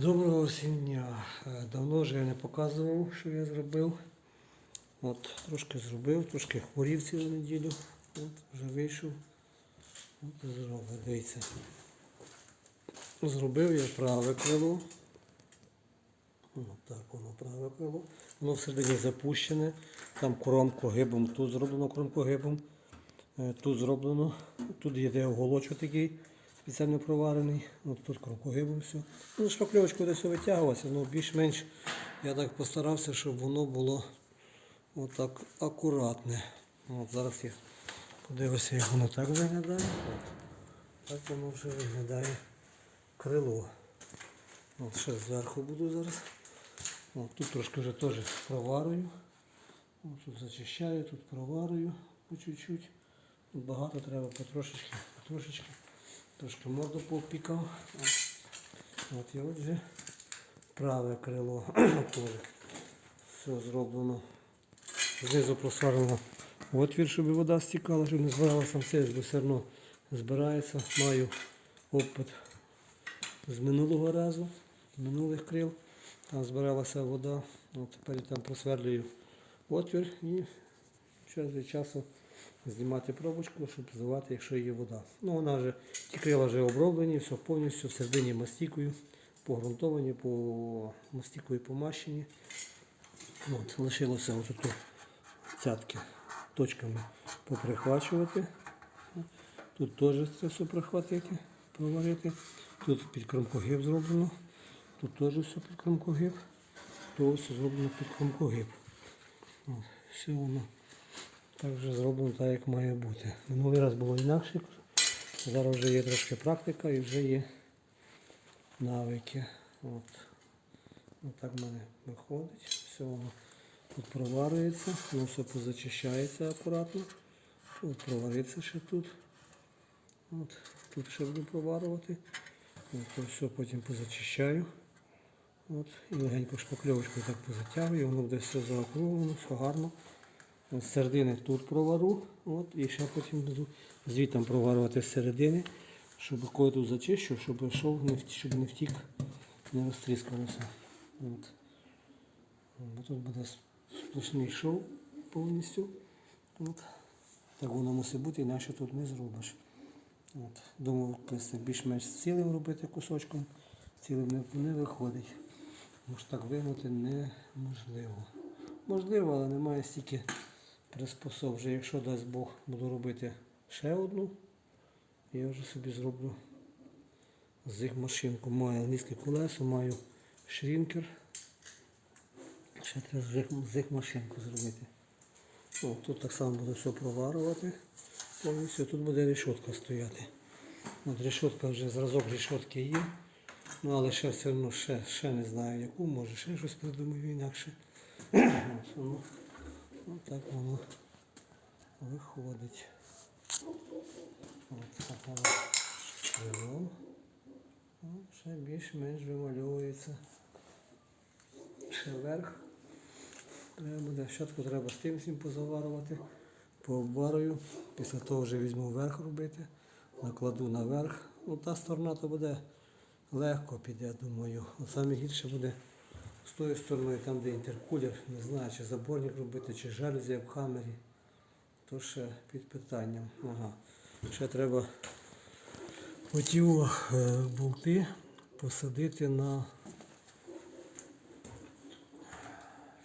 Доброго всім. Е, Давно вже я не показував, що я зробив. От, трошки зробив, трошки хворів цілу неділю. От, вже вийшов. От, зробив, дивіться. Зробив я праве крило. От так воно праве крило. Воно всередині запущене. Там кромку гибом, тут зроблено кромку гибом. Е, Тут зроблено. Тут є де оголочок такий спеціально проварений. От тут кромкогибом все. Ну, шпакльовочку десь витягувався, але більш-менш я так постарався, щоб воно було отак акуратне. От зараз я подивлюся, як воно так виглядає. От. Так воно вже виглядає крило. От ще зверху буду зараз. От, тут трошки вже теж проварую. От, тут зачищаю, тут проварую по чуть-чуть. Багато треба потрошечки, потрошечки. Трошки морду повпікав. От, і отже праве крило теж все зроблено. Знизу просварлено отвір, щоб вода стікала, щоб не збирала сам сес, бо все одно збирається. Маю опит з минулого разу, минулих крил. Там збиралася вода. От тепер я там просверлюю отвір і час від часу знімати пробочку, щоб зливати, якщо є вода. Ну вона вже, ті крила вже оброблені, все повністю всередині мастікою, погрунтовані, по мастікою помащені. От, лишилося отут цятки точками поприхвачувати. Тут теж це все прихватити, проварити. Тут під кромкогиб зроблено. Тут теж все під кромкогиб. То все зроблено під кромкогиб. Все воно так вже зроблено так, як має бути. Минулий раз було інакше. Зараз вже є трошки практика і вже є навики. От. От так в мене виходить. Все воно тут проварюється, воно все позачищається акуратно. От провариться ще тут. От, тут ще буду проварювати. От, то все потім позачищаю. От, і легенько шпакльовочкою так позатягую, воно буде все заокруглено, все гарно. З середини тут провару, от, і ще потім буду звітом проварювати з середини, щоб коли тут зачищу, щоб йшов, не втік, щоб не втік, не розтріскалося. От. Бо тут буде сплошний шов повністю. От. Так воно мусить бути, інакше тут не зробиш. От. Думав, більш-менш цілим робити кусочком, цілим не, не виходить. Може так вигнути неможливо. Можливо, але немає стільки приспособ. Вже якщо дасть Бог, буду робити ще одну, я вже собі зроблю з їх машинку. Маю англійське колесо, маю шрінкер. Ще треба з їх машинку зробити. О, тут так само буду все проварувати. Повністю тут буде решетка стояти. От решетка вже зразок решетки є. Ну але ще все одно ще, ще не знаю яку, може ще щось придумаю інакше. Ось так воно виходить. Ось так воно. Ну, Ще більш-менш вимальовується. Ще вверх. Треба буде, щотку треба з тим всім позаварувати. Пообварую. Після того вже візьму вверх робити. Накладу наверх. Ну та сторона то буде легко піде, думаю. Гірше буде з тої сторони, там де інтеркулер, не знаю, чи заборник робити, чи жалюзі в хамері. То ще під питанням. Ага. Ще треба оті е, болти посадити на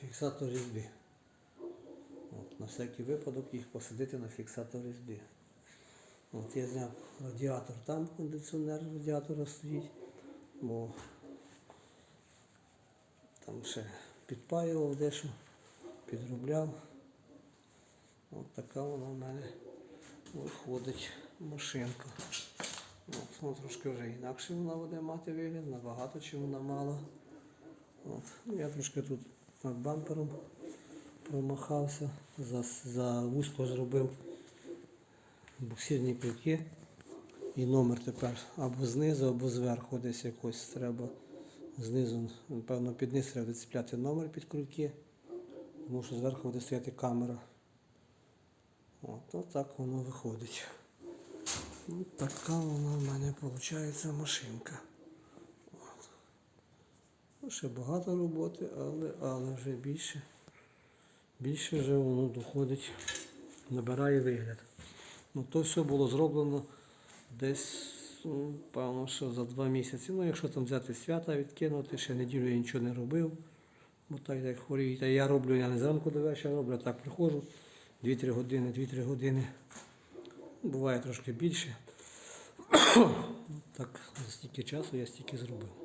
фіксатор різьби. От, на всякий випадок їх посадити на фіксатор різьби. От я зняв радіатор, там кондиціонер радіатора стоїть, бо там ще підпаював дещо, підробляв. От така вона в мене виходить машинка. От, ну, трошки вже інакше вона буде мати вигляд, набагато чи вона мала. От. Ну, я трошки тут над бампером промахався, за, за вузько зробив буксирні плітки. І номер тепер або знизу, або зверху десь якось треба. Знизу, напевно, під низ треба цепляти номер під крюки, тому що зверху буде стояти камера. От, от так воно виходить. От така вона в мене виходить машинка. От. Ну, ще багато роботи, але, але вже більше. Більше вже воно доходить, набирає вигляд. Ну, то все було зроблено десь, певно, що за два місяці. Ну, якщо там взяти свята відкинути, ще неділю я нічого не робив. Бо так як хворію. Та я роблю, я не зранку до вечора роблю, а так приходжу 2-3 години, 2-3 години. Буває трошки більше. Так, за стільки часу я стільки зробив.